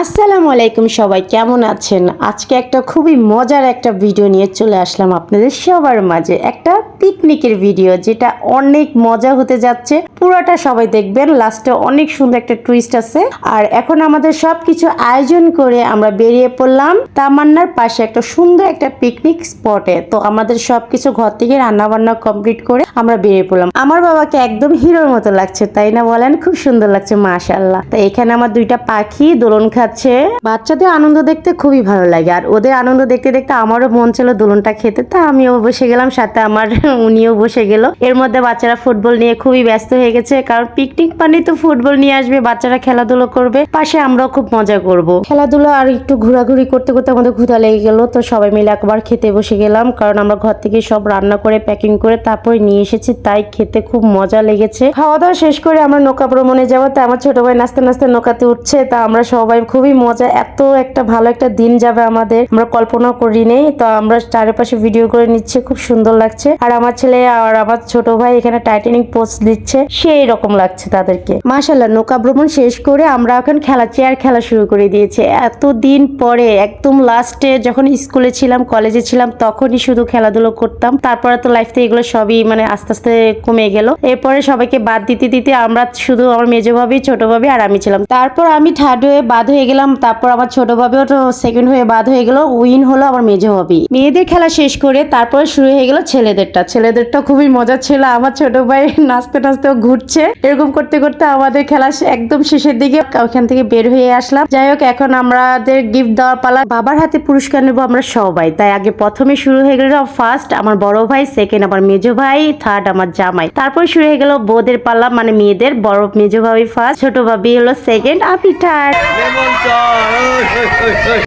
আসসালামু আলাইকুম সবাই, কেমন আছেন? আজকে একটা খুবই মজার একটা ভিডিও নিয়ে চলে আসলাম আপনাদের সবার মাঝে। একটা পিকনিকের ভিডিও যেটা অনেক মজা হতে যাচ্ছে। পুরোটা সবাই দেখবেন। লাস্টে অনেক সুন্দর একটা টুইস্ট আছে। আর এখন আমাদের সবকিছু আয়োজন করে আমরা বেরিয়ে পড়লাম তামান্নার পাশে একটা সুন্দর একটা পিকনিক স্পটে তো আমাদের সবকিছু ঘর থেকে রান্না বান্না কমপ্লিট করে আমরা বেরিয়ে পড়লাম। আমার বাবাকে একদম হিরোর মতো লাগছে, তাই না বলেন? খুব সুন্দর লাগছে মাশাল্লাহ তো এখানে আমার দুইটা পাখি দোলন খাচ্ছে। বাচ্চাদের আনন্দ দেখতে খুবই ভালো লাগে। আর ওদের আনন্দ দেখতে দেখতে আমারও মন ছিল দোলনটা খেতে। তা আমিও বসে গেলাম, সাথে আমার, উনিও বসে গেল। এর মধ্যে বাচ্চারা ফুটবল নিয়ে খুবই ব্যস্ত হয়ে গেছে কারণ পিকনিক মানে তো ফুটবল নিয়ে আসবে, বাচ্চারা খেলাধুলো করবে, পাশে আমরাও খুব মজা করব। খেলাধুলো আর একটু ঘোরাঘুরি করতে করতে আমাদের ক্ষুধা লেগে গেল, তো সবাই মিলে একবার খেতে বসে গেলাম, কারণ আমরা ঘর থেকে সব রান্না করে প্যাকিং করে তারপরে নিয়ে এসেছি, তাই খেতে খুব মজা লেগেছে। খাওয়া দাওয়া শেষ করে আমরা নৌকা ভ্রমণে যাব, তা আমার ছোট ভাই নাচতে নাচতে নৌকাতে উঠছে, তা আমরা সবাই খুবই মজা, এত একটা ভালো একটা দিন যাবে আমাদের, আমরা কল্পনা করি নেই, তো আমরা চারিপাশে ভিডিও করে নিচ্ছে, খুব সুন্দর লাগছে। আর আমার ছেলে আর আমার ছোট ভাই এখানে টাইটানিক পোস্ট দিচ্ছে সেই রকম লাগছে তাদেরকে। মাশাল্লাহ নৌকা ভ্রমণ শেষ করে আমরা এখন খেলা, চেয়ার খেলা শুরু করে দিয়েছে। এতদিন পরে, একদম লাস্টে যখন স্কুলে ছিলাম কলেজে ছিলাম, তখনই শুধু খেলাধুলো করতাম। তারপরে তো লাইফ থেকে এগুলো সবই মানে আস্তে আস্তে কমে গেল। এরপরে সবাইকে বাদ দিতে দিতে আমরা শুধু আমার মেজো ভাবি, ছোট ভাবি আর আমি ছিলাম। তারপর আমি থার্ড হয়ে বাদ হয়ে গেলাম। তারপর আমার ছোট ভাবিও তো সেকেন্ড হয়ে বাদ হয়ে গেল। উইন হলো আমার মেজো ভাবি। মেয়েদের খেলা শেষ করে তারপরে শুরু হয়ে গেল ছেলেদেরটা। ছেলেদেরটা খুবই মজা ছিল। আমার ছোট ভাই নাচতে, নাচতেও ঘুরছে। এরকম করতে করতে আমাদের খেলা একদম শেষের দিকে ওখান থেকে বের হয়ে আসলাম। যাই হোক, এখন আমাদের গিফট দেওয়ার পালা। বাবার হাতে পুরস্কার নেব আমরা সবাই। তাই আগে প্রথমে শুরু হয়ে গেল ফার্স্ট আমার বড় ভাই সেকেন্ড আমার মেজো ভাই থার্ড আমার জামাই। তারপর শুরু হয়ে গেল বোদের পালা মানে মেয়েদের। বড় মেজো ভাবি ফার্স্ট ছোট ভাবি হলো সেকেন্ড আমি থার্ড